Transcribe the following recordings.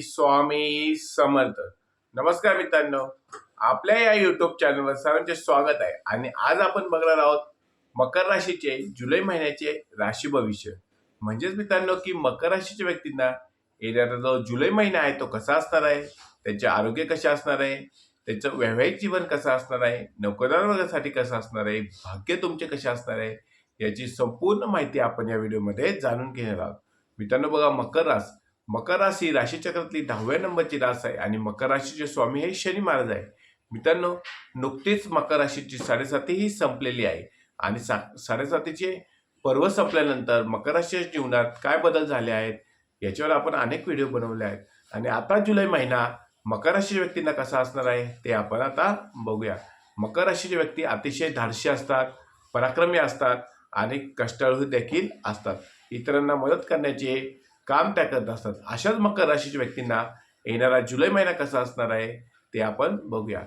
स्वामी समर्थ. नमस्कार मित्रांनो. आपल्या या युट्यूब चॅनलवर सर्वांचे स्वागत आहे. आणि आज आपण बघणार आहोत मकर राशीचे जुलै महिन्याचे राशी भविष्य. म्हणजेच मित्रांनो की मकर राशीच्या व्यक्तींना येणारा जो जुलै महिना आहे तो कसा असणार आहे? त्यांचे आरोग्य कसे असणार आहे? त्यांचं वैवाहिक जीवन कसं असणार आहे? नोकरदार वर्गासाठी कसं असणार आहे? भाग्य तुमचे कसे असणार आहे? याची संपूर्ण माहिती आपण या व्हिडिओमध्ये जाणून घेणार आहोत. मित्रांनो बघा मकर रास मकर राशी राशीचक्रातली दहाव्या नंबरची रास आहे आणि मकर राशीचे स्वामी हे शनी महाराज आहे. मित्रांनो नुकतीच मकर राशीची साडेसाती ही संपलेली आहे आणि सा साडेसातीचे पर्व संपल्यानंतर मकर राशीच्या जीवनात काय बदल झाले आहेत याच्यावर आपण अनेक व्हिडिओ बनवले आहेत आणि आता जुलै महिना मकर राशीच्या व्यक्तींना कसा असणार आहे ते आपण आता बघूया. मकर राशीचे व्यक्ती अतिशय धाडशी असतात पराक्रमी असतात आणि कष्टाळू देखील असतात. इतरांना मदत करण्याचे काम त्या करत असतात. अशाच मकर राशीच्या व्यक्तींना येणारा जुलै महिना कसा असणार आहे ते आपण बघूया.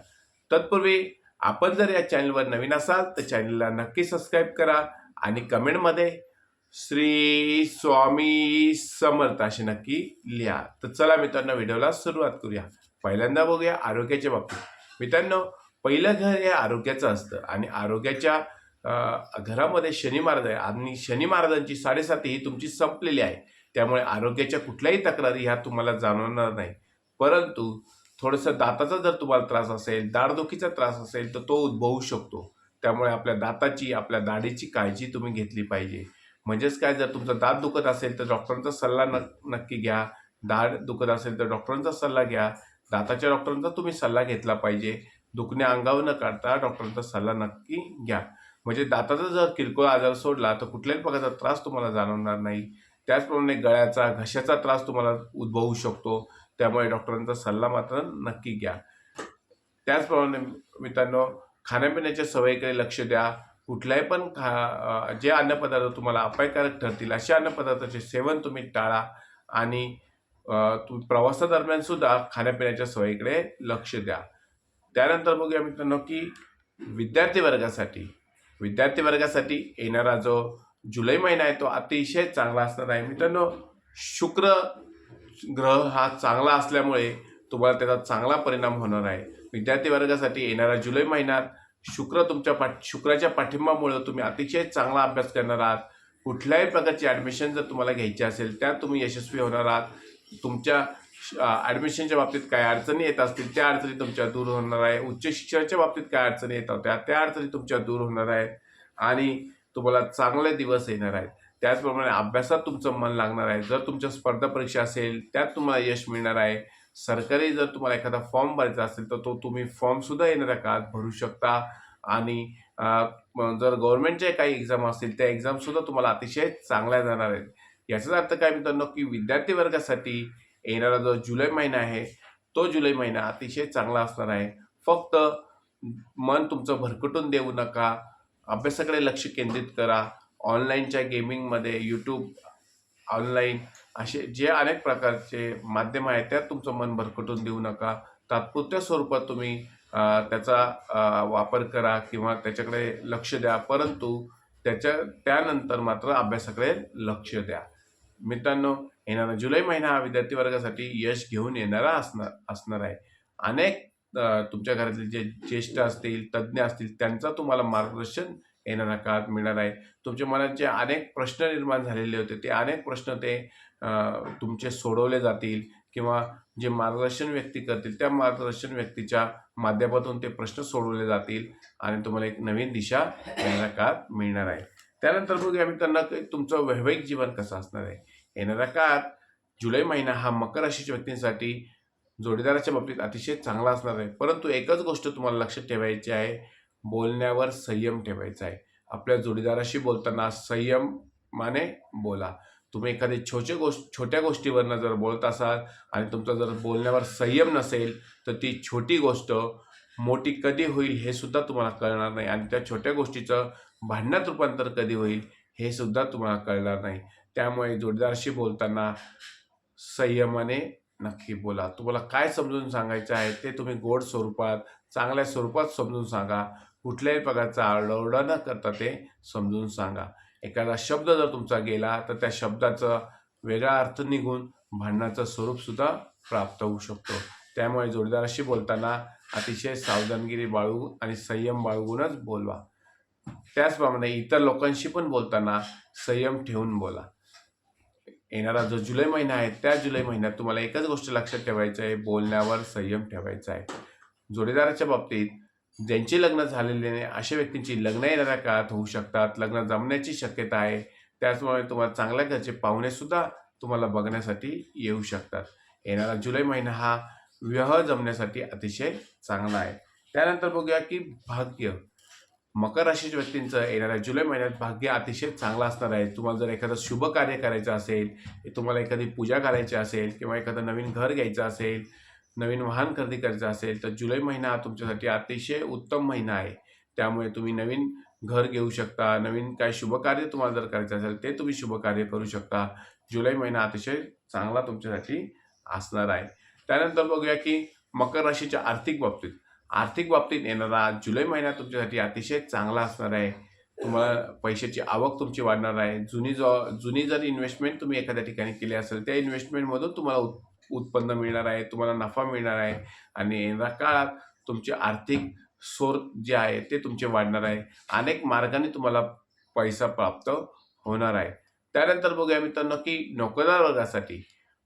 तत्पूर्वी आपण जर या चॅनलवर नवीन असाल तर चॅनलला नक्की सबस्क्राईब करा आणि कमेंटमध्ये श्री स्वामी समर्थ असे नक्की लिहा. तर चला मित्रांनो व्हिडिओला सुरुवात करूया. पहिल्यांदा बघूया आरोग्याच्या बाबतीत. मित्रांनो पहिलं घर हे आरोग्याचं असतं आणि आरोग्याच्या घरामध्ये शनी महाराज आहे आणि शनी महाराजांची साडेसाती ही तुमची संपलेली आहे. त्यामुळे आरोग्याच्या कुठल्याही तक्रारी ह्या तुम्हाला जाणवणार नाही. परंतु थोडंसं दाताचा जर तुम्हाला त्रास असेल दाढदुखीचा त्रास असेल तर तो उद्भवू शकतो. त्यामुळे आपल्या दाताची आपल्या दाढीची काळजी तुम्ही घेतली पाहिजे. म्हणजेच काय जर तुमचा दात दुखत असेल तर डॉक्टरांचा सल्ला न नक्की घ्या. दाढ दुखत असेल तर डॉक्टरांचा सल्ला घ्या. दाताच्या डॉक्टरांचा तुम्ही सल्ला घेतला पाहिजे. दुखणे अंगावर न काढता डॉक्टरांचा सल्ला नक्की घ्या. म्हणजे दाताचा जर किरकोळ आजार सोडला तर कुठल्याही प्रकारचा त्रास तुम्हाला जाणवणार नाही. त्याचप्रमाणे गळ्याचा घशाचा त्रास तुम्हाला उद्भवू शकतो. त्यामुळे डॉक्टरांचा सल्ला मात्र नक्की घ्या. त्याचप्रमाणे मित्रांनो खाण्यापिण्याच्या सवयीकडे लक्ष द्या. कुठल्याही पण खा जे अन्नपदार्थ तुम्हाला अपायकारक ठरतील अशा अन्नपदार्थाचे सेवन तुम्ही टाळा आणि तुम्ही प्रवासादरम्यान सुद्धा खाण्यापिण्याच्या सवयीकडे लक्ष द्या. त्यानंतर बघूया मित्रांनो की विद्यार्थी वर्गासाठी विद्यार्थी वर्गासाठी येणारा जो जुलै महिना आहे तो अतिशय चांगला असणार आहे. मित्रांनो शुक्र ग्रह हा चांगला असल्यामुळे तुम्हाला त्याचा चांगला परिणाम होणार आहे. विद्यार्थी वर्गासाठी येणारा जुलै महिन्यात शुक्र तुमच्या पाठ शुक्राच्या पाठिंबामुळे तुम्ही अतिशय चांगला अभ्यास करणार आहात. कुठल्याही प्रकारची ॲडमिशन जर तुम्हाला घ्यायची असेल त्यात तुम्ही यशस्वी होणार आहात. तुमच्या ॲडमिशनच्या बाबतीत काय अडचणी येत असतील त्या अडचणी तुमच्या दूर होणार आहे. उच्च शिक्षणाच्या बाबतीत काय अडचणी येत होत्या त्या अडचणी तुमच्या दूर होणार आहेत. आणि तुम्हाला चांगले दिवस येणार आहेत. त्याचप्रमाणे अभ्यासात तुमचं मन लागणार आहे. जर तुमच्या स्पर्धा परीक्षा असेल त्यात तुम्हाला यश मिळणार आहे. सरकारी जर तुम्हाला एखादा फॉर्म भरायचा असेल तर तो तुम्ही फॉर्मसुद्धा येणाऱ्या काळात भरू शकता. आणि जर गव्हर्नमेंटच्या काही एक्झाम असतील त्या एक्झामसुद्धा तुम्हाला अतिशय चांगल्या जाणार आहेत. याचाच अर्थ काय मित्रांनो की विद्यार्थी वर्गासाठी येणारा जो जुलै महिना आहे तो जुलै महिना अतिशय चांगला असणार आहे. फक्त मन तुमचं भरकटून देऊ नका. अभ्यासाकडे लक्ष केंद्रित करा. ऑनलाईनच्या गेमिंगमध्ये यूट्यूब ऑनलाईन असे जे अनेक प्रकारचे माध्यम आहेत त्यात तुमचं मन भरकटून देऊ नका. तात्पुरत्या स्वरूपात तुम्ही त्याचा वापर करा किंवा त्याच्याकडे लक्ष द्या. परंतु त्याच्या त्यानंतर मात्र अभ्यासाकडे लक्ष द्या. मित्रांनो येणारा जुलै महिना हा विद्यार्थी वर्गासाठी यश घेऊन येणारा असणार असणार आहे. अनेक तुमच्या घरातले जे ज्येष्ठ असतील तज्ज्ञ असतील त्यांचा तुम्हाला मार्गदर्शन येणाऱ्या काळात मिळणार आहे. तुमच्या मनात जे अनेक प्रश्न निर्माण झालेले होते ते अनेक प्रश्न ते तुमचे सोडवले जातील किंवा जे मार्गदर्शन व्यक्ती करतील त्या मार्गदर्शन व्यक्तीच्या माध्यमातून ते प्रश्न सोडवले जातील आणि तुम्हाला एक नवीन दिशा येणाऱ्या काळात मिळणार आहे. त्यानंतर बघूया आम्ही त्यांना तुमचं वैवाहिक जीवन कसं असणार आहे. येणाऱ्या काळात जुलै महिना हा मकर राशीच्या व्यक्तींसाठी जोडीदाराच्या बाबतीत अतिशय चांगला असणार आहे. परंतु एकच गोष्ट तुम्हाला लक्षात ठेवायची आहे बोलण्यावर संयम ठेवायचा आहे. आपल्या जोडीदाराशी बोलताना संयमाने बोला. तुम्ही एखाद्या छोटे गोष्ट छोट्या गोष्टीवरनं जर बोलत असाल आणि तुमचा जर बोलण्यावर संयम नसेल तर ती छोटी गोष्ट मोठी कधी होईल हे सुद्धा तुम्हाला कळणार नाही. आणि त्या छोट्या गोष्टीचं भांडणात रूपांतर कधी होईल हे सुद्धा तुम्हाला कळणार नाही. त्यामुळे जोडीदाराशी बोलताना संयमाने नक्की बोला. तुम्हाला काय समजून सांगायचं आहे ते तुम्ही गोड स्वरूपात चांगल्या स्वरूपात समजून सांगा. कुठल्याही प्रकारचा आरडाओरडा न करता ते समजून सांगा. एखादा शब्द जर तुमचा गेला तर त्या शब्दाचं वेगळा अर्थ निघून भांडणाचं स्वरूपसुद्धा प्राप्त होऊ शकतो. त्यामुळे जोडीदाराशी बोलताना अतिशय सावधानगिरी बाळगून आणि संयम बाळगूनच बोलवा. त्याचप्रमाणे इतर लोकांशी पण बोलताना संयम ठेवून बोला. येणारा जो जुलै महिना आहे त्या जुलै महिन्यात तुम्हाला एकच गोष्ट लक्षात ठेवायचं आहे बोलण्यावर संयम ठेवायचा आहे. जोडीदाराच्या बाबतीत ज्यांचे लग्न झालेले नाही अशा व्यक्तींची लग्न येणाऱ्या काळात होऊ शकतात. लग्न जमण्याची शक्यता आहे. त्याचमुळे तुम्हाला चांगल्या घरचे पाहुणेसुद्धा तुम्हाला बघण्यासाठी येऊ शकतात. येणारा जुलै महिना हा विवाह जमण्यासाठी अतिशय चांगला आहे. त्यानंतर बघूया की भाग्य. मकर राशीच्या व्यक्तींचं येणाऱ्या जुलै महिन्यात भाग्य अतिशय चांगलं असणार आहे. तुम्हाला जर एखादं शुभ कार्य करायचं असेल तुम्हाला एखादी पूजा करायची असेल किंवा एखादं नवीन घर घ्यायचं असेल नवीन वाहन खरेदी करायचं असेल तर जुलै महिना हा तुमच्यासाठी अतिशय उत्तम महिना आहे. त्यामुळे तुम्ही नवीन घर घेऊ शकता नवीन काय शुभकार्य तुम्हाला जर करायचं असेल ते तुम्ही शुभ कार्य करू शकता. जुलै महिना अतिशय चांगला तुमच्यासाठी असणार आहे. त्यानंतर बघूया की मकर राशीच्या आर्थिक बाबतीत. आर्थिक बाबतीत येणारा जुलै महिना तुमच्यासाठी अतिशय चांगला असणार आहे. तुम्हाला पैशाची आवक तुमची वाढणार आहे. जुनी जो जुनी जर इन्व्हेस्टमेंट तुम्ही एखाद्या ठिकाणी केली असेल त्या इन्व्हेस्टमेंटमधून तुम्हाला उत् उत्पन्न मिळणार आहे तुम्हाला नफा मिळणार आहे आणि येणाऱ्या काळात तुमचे आर्थिक सोर जे आहे ते तुमचे वाढणार आहे. अनेक मार्गाने तुम्हाला पैसा प्राप्त होणार आहे. त्यानंतर बघूया मित्रांनो की नोकरदार वर्गासाठी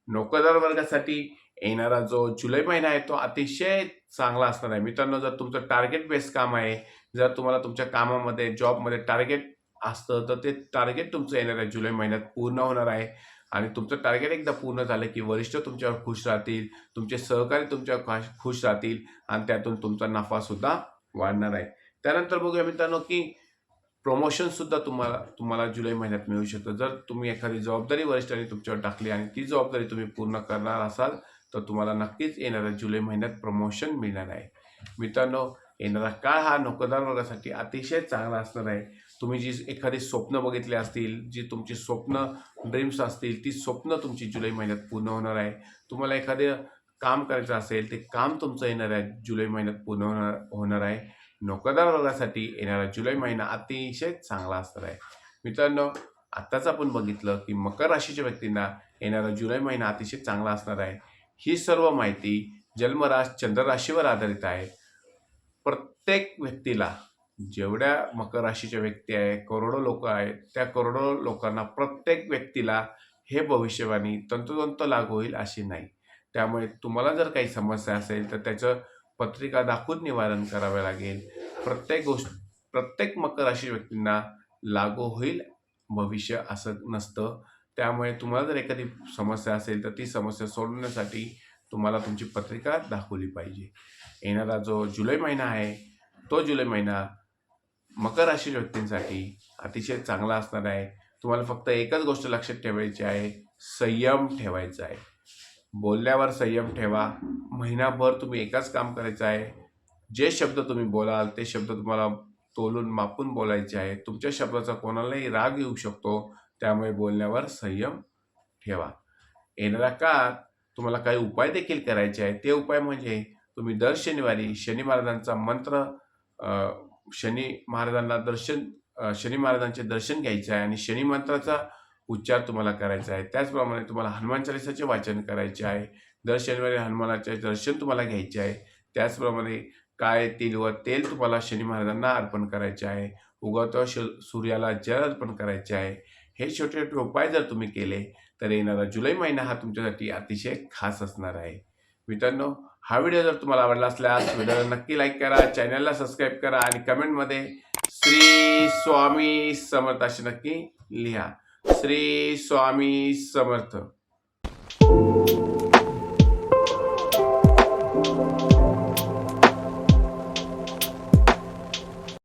नोकरदार वर्गासाठी येणारा जो जुलै महिना आहे तो अतिशय चांगला असणार आहे. मित्रांनो जर तुमचं टार्गेट बेस काम आहे जर तुम्हाला तुमच्या कामामध्ये जॉबमध्ये टार्गेट असतं तर ते टार्गेट तुमचं येणार आहे. जुलै महिन्यात पूर्ण होणार आहे. आणि तुमचं टार्गेट एकदा पूर्ण झालं की वरिष्ठ तुमच्यावर खुश राहतील तुमचे सहकारी तुमच्यावर खुश राहतील आणि त्यातून तुमचा नफासुद्धा वाढणार आहे. त्यानंतर बघूया मित्रांनो की प्रमोशनसुद्धा तुम्हाला तुम्हाला जुलै महिन्यात मिळू शकतं. जर तुम्ही एखादी जबाबदारी वरिष्ठांनी तुमच्यावर टाकली आणि ती जबाबदारी तुम्ही पूर्ण करणार असाल तर तुम्हाला नक्कीच येणाऱ्या जुलै महिन्यात प्रमोशन मिळणार आहे. मित्रांनो येणारा काळ हा नोकरदार वर्गासाठी अतिशय चांगला असणार आहे. तुम्ही जी एखादी स्वप्न बघितली असतील जी तुमची स्वप्न ड्रीम्स असतील ती स्वप्न तुमची जुलै महिन्यात पूर्ण होणार आहे. तुम्हाला एखादं काम करायचं असेल ते काम तुमचं येणाऱ्या जुलै महिन्यात पूर्ण होणार होणार आहे. नोकरदार वर्गासाठी येणारा जुलै महिना अतिशय चांगला असणार आहे. मित्रांनो आत्ताच आपण बघितलं की मकर राशीच्या व्यक्तींना येणारा जुलै महिना अतिशय चांगला असणार आहे. ही सर्व माहिती जन्मराश चंद्रराशीवर आधारित आहे. प्रत्येक व्यक्तीला जेवढ्या मकर राशीच्या व्यक्ती आहे करोडो लोक आहेत त्या करोडो लोकांना प्रत्येक व्यक्तीला हे भविष्यवाणी तंतोतंत लागू होईल अशी नाही. त्यामुळे तुम्हाला जर काही समस्या असेल तर त्याचं पत्रिका दाखवून निवारण करावे लागेल. प्रत्येक गोष्ट प्रत्येक मकर राशी व्यक्तींना लागू होईल भविष्य असं नसतं. त्यामुळे तुम्हाला जर एखादी समस्या असेल तर ती समस्या सोडवण्यासाठी तुम्हाला तुमची पत्रिका दाखवली पाहिजे. येणारा जो जुलै महिना आहे तो जुलै महिना मकर राशी व्यक्तींसाठी अतिशय चांगला असणार आहे. तुम्हाला फक्त एकच गोष्ट लक्षात ठेवायची आहे संयम ठेवायचा आहे. बोलल्यावर संयम ठेवा. महिनाभर तुम्ही एकाच काम करायचं आहे. जे शब्द तुम्ही बोलाल ते शब्द तुम्हाला तोलून मापून बोलायचे आहे. तुमच्या शब्दाचा कोणालाही राग येऊ शकतो. त्यामुळे बोलण्यावर संयम ठेवा. येणाऱ्या काळात तुम्हाला काही उपाय देखील करायचे आहे ते उपाय म्हणजे तुम्ही दर शनिवारी शनी महाराजांचा मंत्र शनी महाराजांना दर्शन शनी महाराजांचे दर्शन घ्यायचे आहे आणि शनी मंत्राचा उच्चार तुम्हाला करायचा आहे. त्याचप्रमाणे तुम्हाला हनुमान चालिसाचे वाचन करायचे आहे. दर शनिवारी हनुमानाचे दर्शन तुम्हाला घ्यायचे आहे. त्याचप्रमाणे काय तेल व तेल तुम्हाला शनी महाराजांना अर्पण करायचे आहे. उगवत्या श सूर्याला जल अर्पण करायचे आहे. हे छोटे छोटे उपाय जर तुम्ही केले तर येणारा जुलै महिना हा तुमच्यासाठी अतिशय खास असणार आहे. मित्रांनो हा व्हिडिओ जर तुम्हाला आवडला असल्यास व्हिडिओला नक्की लाईक करा चॅनलला सबस्क्राईब करा आणि कमेंटमध्ये श्री स्वामी समर्थ असे नक्की लिहा. श्री स्वामी समर्थ.